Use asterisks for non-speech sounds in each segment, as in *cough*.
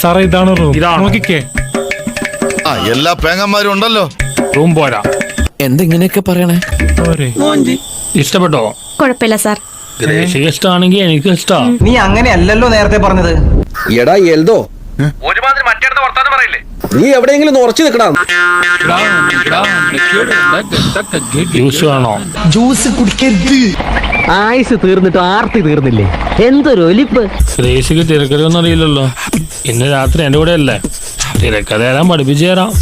സാറേ ഇതാണ് റൂം ഇതാണ്. നോക്കിക്കേ ആ എല്ലാ പേങ്ങന്മാരും ഉണ്ടല്ലോ റൂം പോരാ എന്തെങ്ങനെയൊക്കെ പറയണേ പോരെ ഇഷ്ടപ്പെട്ടോ കുഴപ്പമില്ല സാർ ഗ്രേസിക്ക് ഇഷ്ടമാണെങ്കിൽ എനിക്ക് ഇഷ്ടാ നീ അങ്ങനെയല്ലല്ലോ നേരത്തെ പറഞ്ഞത് എടാ എൽദോ നീ എവിടെയെങ്കിലും ഉറച്ചു നിൽക്കടാ ജ്യൂസ് വേണോ ജ്യൂസ് കുടിക്കരുത് ആയുസ് തീർന്നിട്ട് ആർത്തി തീർന്നില്ലേ? എന്തൊരു ഒലിപ്പ്. ശ്രേഷിക്ക് തിരക്കഥയൊന്നും അറിയില്ലല്ലോ. ഇന്ന് രാത്രി എന്റെ കൂടെ അല്ലേ തിരക്കഥ തരാൻ പഠിപ്പിച്ചു തരാം.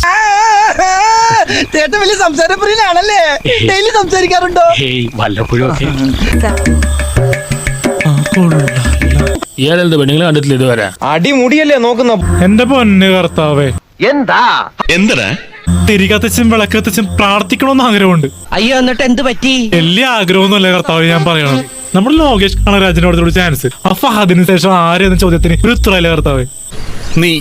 ചേട്ടൻ വലിയ സംസാരപ്രിയനാണല്ലേ? ഡെയിലി സംസാരിക്കാറുണ്ടോ. ഇയാളെന്ത് പെണ്ണുങ്ങൾ കണ്ടിട്ടില്ല ഇതുവരെ? അടിമുടിയല്ലേ നോക്കുന്ന എന്റെ പൊന്ന് കർത്താവേ. എന്താ? എന്തടാ? തിരികത്തച്ചും വിളക്കത്തച്ചും പ്രാർത്ഥിക്കണമെന്ന് ആഗ്രഹമുണ്ട്. അയ്യോ എന്നിട്ട് എന്ത് പറ്റി? വലിയ ആഗ്രഹമൊന്നുമല്ല കർത്താവ് ഞാൻ പറയണം നമ്മുടെ ലോകേഷ് കണരാജിനോട് ചാൻസ് ആ ഫഹദിന് ശേഷം ആരെന്ന ചോദ്യത്തിന് ഒരു ഉത്തരവല്ലേ കർത്താവ്? നീ.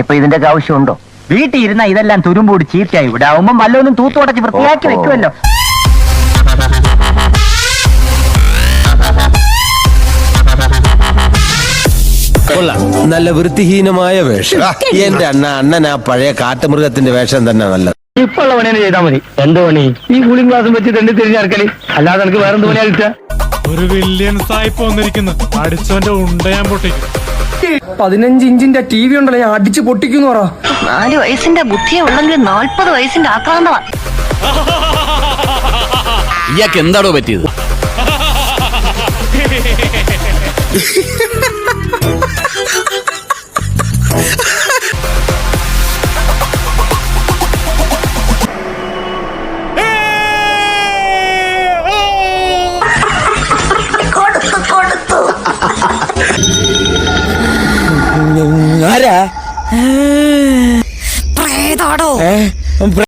ഇപ്പൊ ഇതിന്റെ ആവശ്യമുണ്ടോ? വീട്ടിൽ ഇരുന്ന ഇതെല്ലാം തുരുമ്പൂടി ചീത്തയായി ഇവിടെ ആവുമ്പം വല്ലതും തൂത്തുടച്ച് വൃത്തിയാക്കി വെക്കുമല്ലോ. കൊള്ളാം. നല്ല വൃത്തിഹീനമായ വേഷം. എന്റെ അണ്ണ അണ്ണൻ ആ പഴയ കാട്ടുമൃഗത്തിന്റെ വേഷം തന്നെ നല്ലത്. ഇപ്പൊ ഉള്ള പണി ചെയ്താൽ മതി. എന്ത് പണി? ഈ കൂളിംഗ് ഗ്ലാസും വെച്ച് തെണ്ടി തിരിഞ്ഞടക്കൽ അല്ലാതെ എനിക്ക് വേറെ എന്ത് പണിയാ ഒരു വില്യൻ സായിപ്പ് വന്നിരിക്കുന്നു അടിച്ചവന്റെ ഉണ്ടയാൻ പൊട്ടിക്കും. പതിനഞ്ച് ഇഞ്ചിന്റെ ടി വി ഉണ്ടല്ലോ ഞാൻ അടിച്ച് പൊട്ടിക്കുന്നു പറ. നാല് വയസ്സിന്റെ ബുദ്ധിയെ ഉള്ളെങ്കിൽ നാൽപ്പത് വയസ്സിന്റെ ആക്രാന്തമാണ് ഇയാൾക്ക് എന്താടോ പറ്റിയത്? *laughs* പ്രേതാടോ.